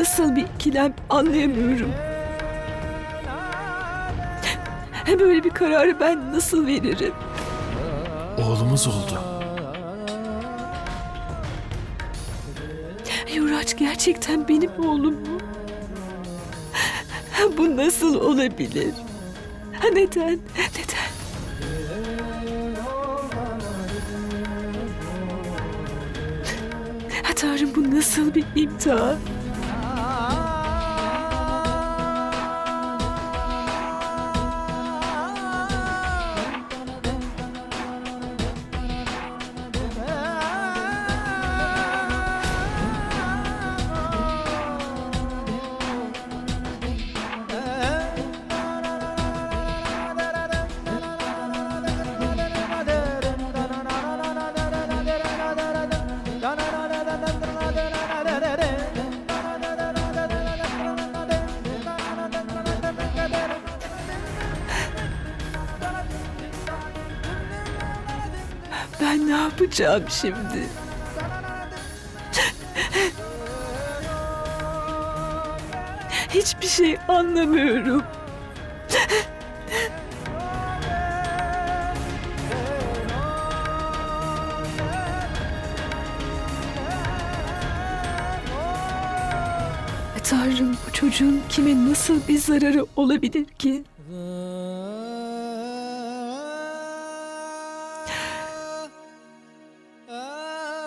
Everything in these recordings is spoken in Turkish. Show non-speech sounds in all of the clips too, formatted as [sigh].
Nasıl bir ikilem anlayamıyorum. Böyle bir kararı ben nasıl veririm? Oğlumuz oldu. Yuraç gerçekten benim oğlum mu? Bu nasıl olabilir? Neden? Neden? Tanrım bu nasıl bir imtihan? Ben ne yapacağım şimdi? Hiçbir şey anlamıyorum. Tanrım bu çocuğun kime nasıl bir zararı olabilir ki?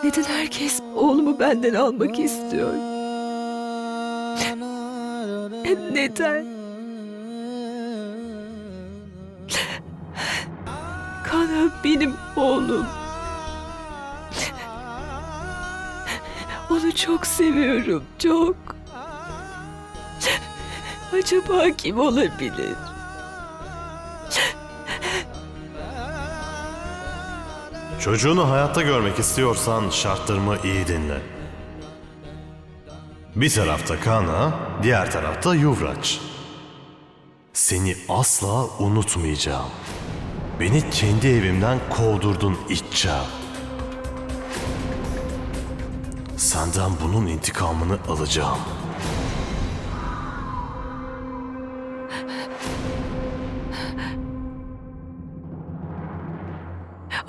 Neden herkes oğlumu benden almak istiyor? Neden? Kana benim oğlum. Onu çok seviyorum, çok. Acaba kim olabilir? Çocuğunu hayatta görmek istiyorsan şartlarımı iyi dinle. Bir tarafta Kana, diğer tarafta Yuvraç. Seni asla unutmayacağım. Beni kendi evimden kovdurdun İtça. Senden bunun intikamını alacağım.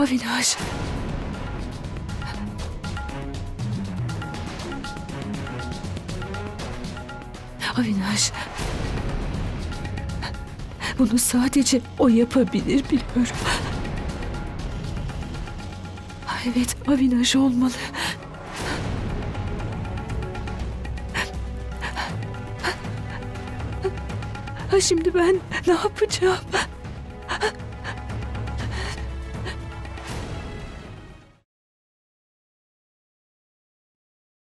Avinaş. Avinaş. Bunu sadece o yapabilir biliyorum. Evet, Avinaş olmalı. Ha, Şimdi ben ne yapacağım?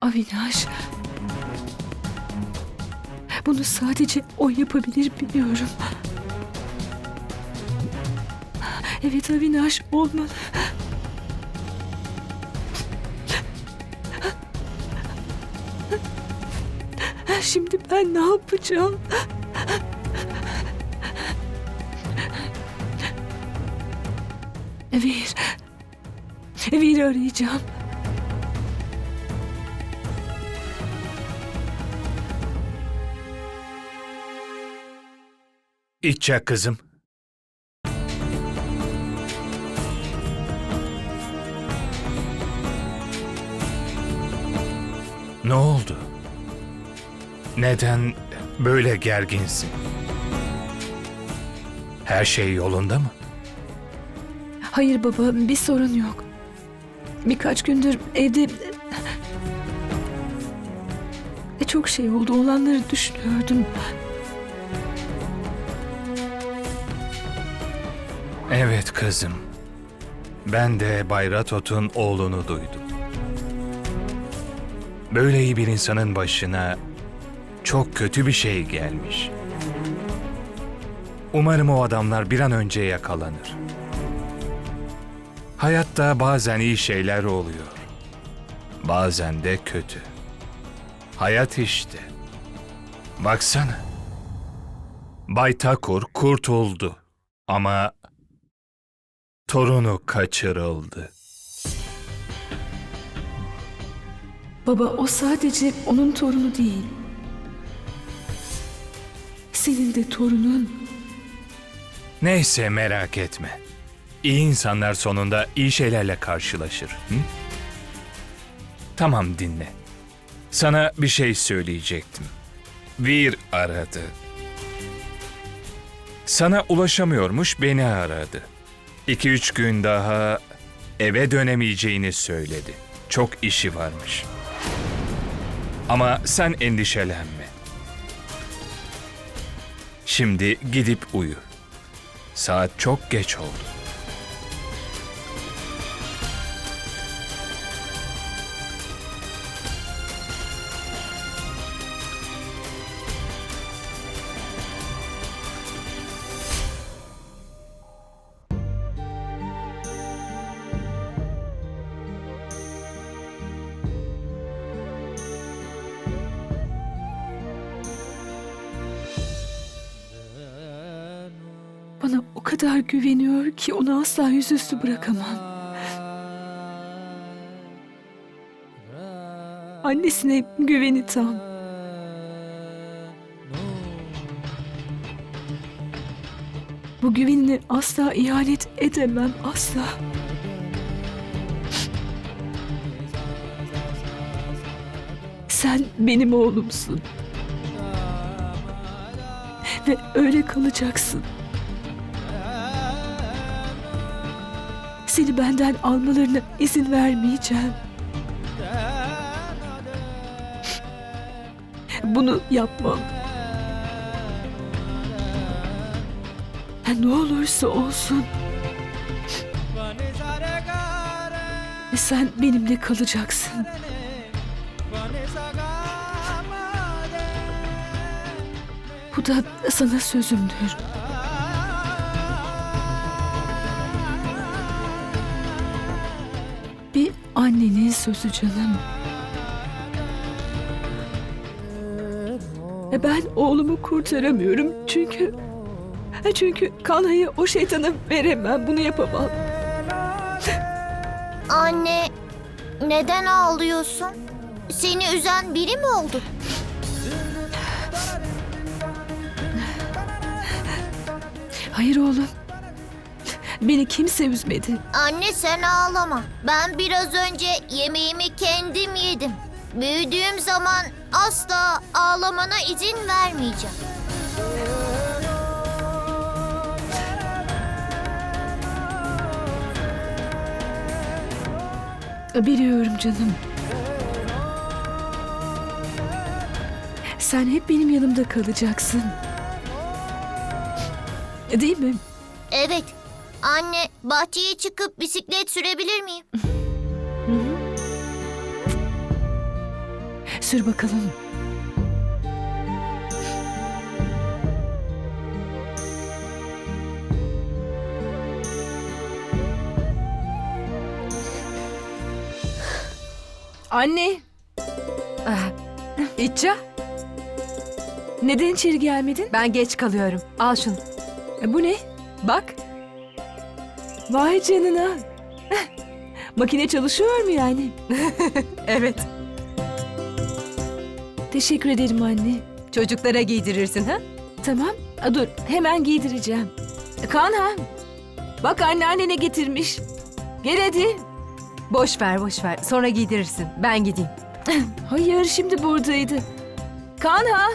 Avinaş. Bunu sadece o yapabilir biliyorum. Evet Avinaş olmalı. Şimdi ben ne yapacağım? Vir. Vir'i arayacağım. İçecek kızım. Ne oldu? Neden böyle gerginsin? Her şey yolunda mı? Hayır baba bir sorun yok. Birkaç gündür evde E, çok şey oldu olanları düşünüyordum. Evet kızım. Ben de Bayratot'un oğlunu duydum. Böyle iyi bir insanın başına çok kötü bir şey gelmiş. Umarım o adamlar bir an önce yakalanır. Hayatta bazen iyi şeyler oluyor. Bazen de kötü. Hayat işte. Baksana. Bay Takur kurtuldu. Ama torunu kaçırıldı. Baba o sadece onun torunu değil. senin de torunun. Neyse merak etme. İyi insanlar sonunda iyi şeylerle karşılaşır. Hı? Tamam dinle. Sana bir şey söyleyecektim. Vir aradı. Sana ulaşamıyormuş beni aradı. İki üç gün daha eve dönemeyeceğini söyledi. Çok işi varmış. Ama sen endişelenme. Şimdi gidip uyu. Saat çok geç oldu. Kadar güveniyor ki onu asla yüzüstü bırakamam. Annesine güveni tam. Bu güvenini asla ihanet edemem asla. Sen benim oğlumsun. Ve öyle kalacaksın. Seni benden almalarına izin vermeyeceğim. Bunu yapmam. Ne olursa olsun. Sen benimle kalacaksın. Bu da sana sözümdür. Annenin sözü canım. E Ben oğlumu kurtaramıyorum çünkü... Çünkü Kanha'yı o şeytana veremem. Bunu yapamam. Anne, neden ağlıyorsun? Seni üzen biri mi oldu? Hayır oğlum. Beni kimse üzmedi. Anne sen ağlama. Ben biraz önce yemeğimi kendim yedim. Büyüdüğüm zaman asla ağlamana izin vermeyeceğim. Biliyorum canım. Sen hep benim yanımda kalacaksın. Değil mi? Evet. Anne, bahçeye çıkıp bisiklet sürebilir miyim? [laughs] Sür bakalım. Anne, İtça, neden içeri gelmedin? ben geç kalıyorum. Al şunu. E, bu ne? Bak. Vay canına. [laughs] Makine çalışıyor mu yani? [laughs] Evet. Teşekkür ederim anne. Çocuklara giydirirsin ha? Tamam. A, dur hemen giydireceğim. E, Kanha. Bak anneannene getirmiş. Gel hadi. Boş ver, boş ver. Sonra giydirirsin. Ben gideyim. [laughs] Hayır şimdi buradaydı. Kanha.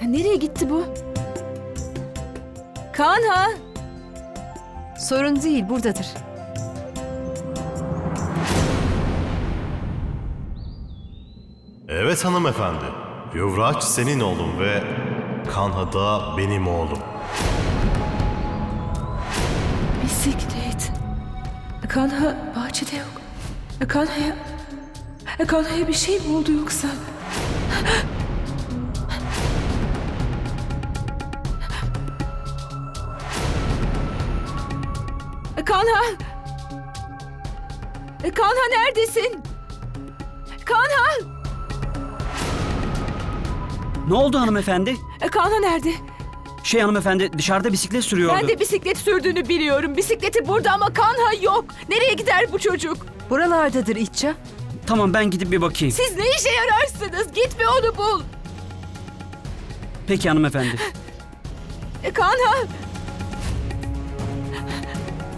Ha, nereye gitti bu? Kanha. Sorun değil, buradadır. Evet hanımefendi. Yuvraç senin oğlun ve Kanha da benim oğlum. Bisiklet. Kanha bahçede yok. Kanha'ya... Kanha'ya bir şey mi oldu yoksa? Kanha! Kanha neredesin? Kanha! Ne oldu hanımefendi? Kanha nerede? Şey hanımefendi dışarıda bisiklet sürüyordu. Ben de bisiklet sürdüğünü biliyorum. Bisikleti burada ama Kanha yok. Nereye gider bu çocuk? Buralardadır İtça. Tamam ben gidip bir bakayım. Siz ne işe yararsınız? Git ve onu bul. Peki hanımefendi. E, Kanha!